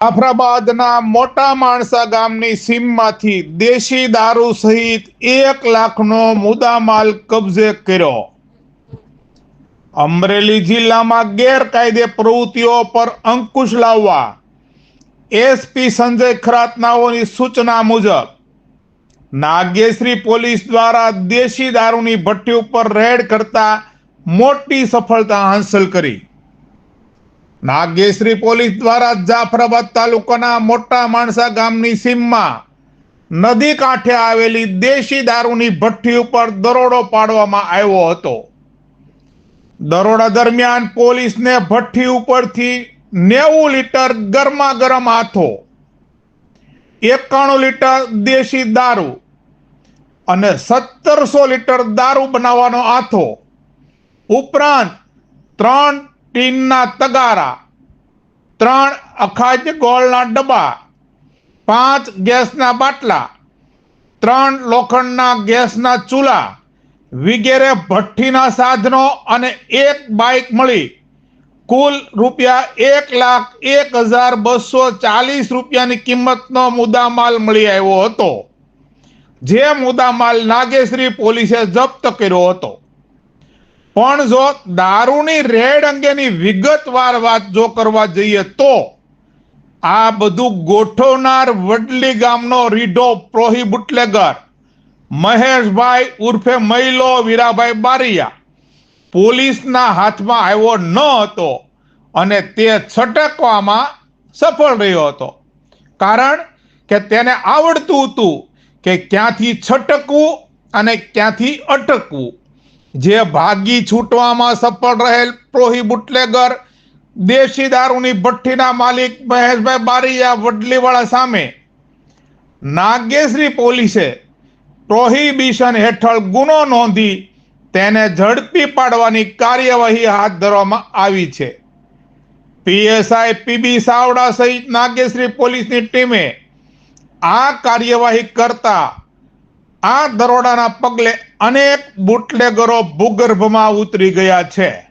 જાફરાબાદના મોટા માણસા ગામની સીમમાંથી દેશી દારૂ સહિત એક લાખનો મુદ્દામાલ કબજે કર્યો. અમરેલી જિલ્લામાં ગેરકાયદે પ્રવૃત્તિઓ પર અંકુશ લાવવા એસપી સંજય ખરાતનાઓની સૂચના મુજબ નાગેશ્રી પોલીસ દ્વારા દેશી દારૂની ભઠ્ઠી ઉપર રેડ કરતા મોટી સફળતા હાંસલ કરી. નાગેશ્રી પોલીસ દ્વારા જાફરાબાદ તાલુકાના મોટા માણસા ગામની સીમમાં નદી કાંઠે આવેલી દેશી દારૂની ભઠ્ઠી ઉપર દરોડો પાડવામાં આવ્યો હતો. દરોડા દરમિયાન પોલીસને ભઠ્ઠી ઉપરથી નેવું લીટર ગરમા ગરમ હાથો, એકાણું લીટર દેશી દારૂ અને સત્તરસો લીટર દારૂ બનાવવાનો આથો ઉપરાંત ત્રણ ટીનના તગારા. ત્રણ અખાજ ગોળના ડબ્બા. પાંચ ગેસના બાટલા. ત્રણ લોખંડના ગેસના ચૂલા. વગેરે ભઠ્ઠીના સાધનો અને એક બાઇક મળી. કુલ રૂપિયા એક લાખ એક હજાર બસો ચાલીસ રૂપિયાની કિંમતનો મુદ્દામાલ મળી આવ્યો હતો. જે મુદ્દામાલ નાગેશ્રી પોલીસે જપ્ત કર્યો હતો. પણ જો દારૂની રેડ અંગેની વિગતવાર વાત જો કરવા જઈએ તો આ બધું ગોઠવનાર વડલી ગામનો રીઢો પ્રોહી બુટલેગર, મહેશભાઈ ઉર્ફે મૈલો વીરાભાઈ બારિયા પોલીસના હાથમાં આવ્યો ન હતો અને તે છટકવામાં સફળ રહ્યો હતો. કારણ કે તેને આવડતું હતું કે ક્યાંથી છટકવું અને ક્યાંથી અટકવું. જે ભાગી છૂટવામાં સફળ રહેલ પ્રોહી બુટલેગર, દેશી દારૂની ભઠ્ઠીના માલિક મહેશભાઈ બારીયા વડલીવાળા સામે. નાગેશ્રી પોલીસે પ્રોહિબિશન હેઠળ ગુનો નોંધી તેને ઝડપી પાડવાની કાર્યવાહી હાથ ધરવામાં આવી છે. પીએસઆઈ પીબી સાવડા સહિત નાગેશ્રી પોલીસની ટીમે આ કાર્યવાહી કરતા આ દરોડાના પગલે અનેક બુટલેગરો ભૂગર્ભમાં ઉતરી ગયા છે.